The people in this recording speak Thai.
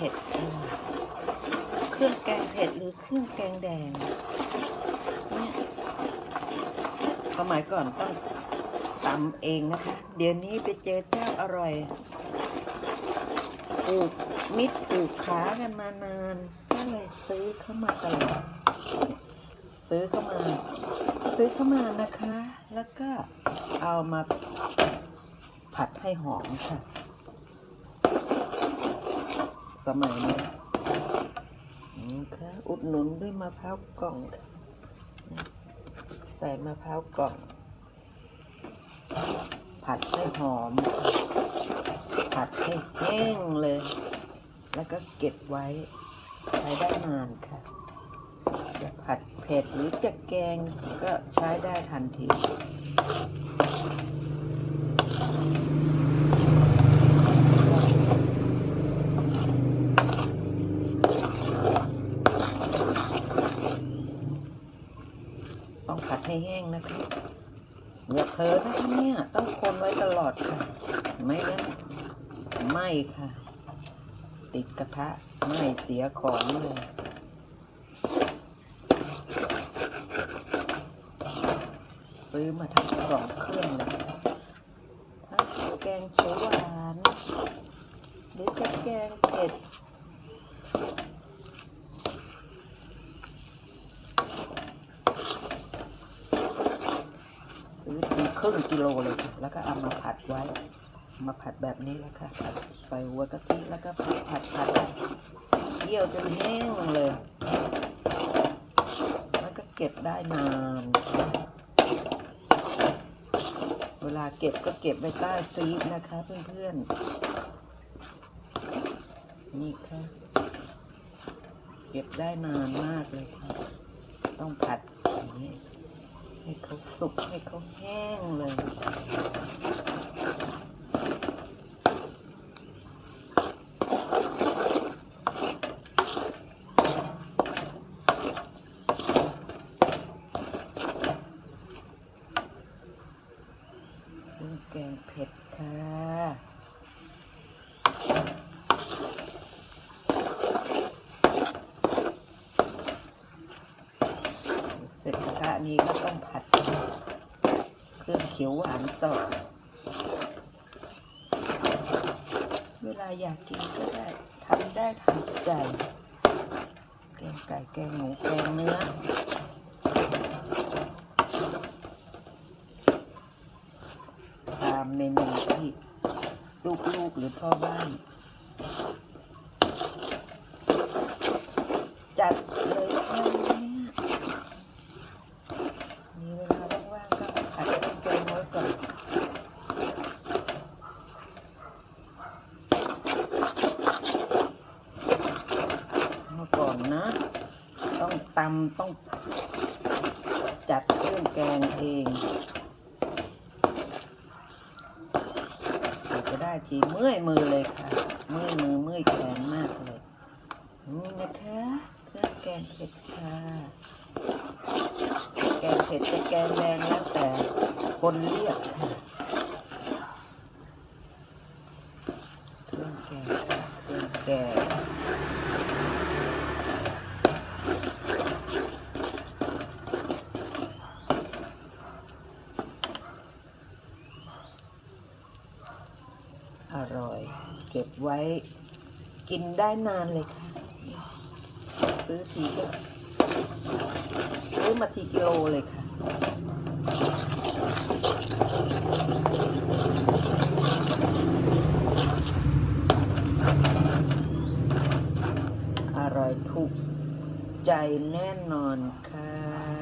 ผ็ด เครื่องแกงเผ็ดหรือเครื่องแกงแดงเนี่ยสมัยก่อนต้องตำเองนะคะ เดี๋ยวนี้ไปเจอเจ้าอร่อยปลูกมิตรปลูกขากันมานานก็เลยซื้อเข้ามาตลอดซื้อเข้ามา ซื้อเข้ามานะคะ แล้วก็เอามาผัดให้หอมค่ะ สมัยนี้นะค่ะอุดหนุนด้วยมะพร้าวกล่องค่ะใส่มะพร้าวกล่อง ผัดให้หอม ผัดให้แห้งเลย แล้วก็เก็บไว้ใช้ได้นานค่ะจะผัดเผ็ดหรือจะแกงก็ใช้ได้ทันที ต้องผัดให้แห้งนะคะอย่าเผลอนะคะเนี่ยต้องคนไว้ตลอดค่ะ ไม่งั้นไหม้ค่ะ ติดกระทะไม้เสียของเลยซื้อมาทั้งสองเครื่องเลยทั้งแกงเขียวหวานหรือจะแกงเผ็ด ซื้อที ครึ่งกิโลเลยค่ะ แล้วก็เอามาผัดไว้ มาผัดแบบนี้แล้วค่ะผัดใส่หัวกะทิแล้วก็ผัดผัดผัดเคี่ยวจนแห้งเลย แล้วก็เก็บได้นาน เวลาเก็บก็เก็บไว้ใต้ฟรีซนะคะเพื่อนๆ นี่ค่ะ เก็บได้นานมากเลยค่ะ ต้องผัดอย่างนี้ ให้เขาสุกให้เขาแห้งเลย เครื่องแกงเผ็ดค่ะ เสร็จกระทะนี้ก็ต้องผัด เครื่องเขียวหวานต่อ เวลาอยากกินก็ได้ทำได้ทำใจแกงไก่แกงหมูแกงเนื้อตามเมนูที่ลูกๆหรือพ่อบ้าน จัดเลยค่ะเนี่ยมีเวลาว่างๆก็ผัดเครื่องแกงไว้ก่อนเมื่อก่อนนะ ต้องตำต้องจัดเครื่องแกงเองจะได้ทีเมื่อยมือเลยค่ะ เมื่อยมือเมื่อยแขนมากเลย นี่นะคะเครื่องแกงเผ็ดค่ะ แกงเผ็ดจะแกงแดงแล้วแต่คนเรียกค่ะเครื่องแกงเครื่องแกงอร่อย เก็บไว้ กินได้นานเลยค่ะ ซื้อทีก็ซื้อมาทีกิโลเลยค่ะอร่อยถูกใจแน่นอนค่ะ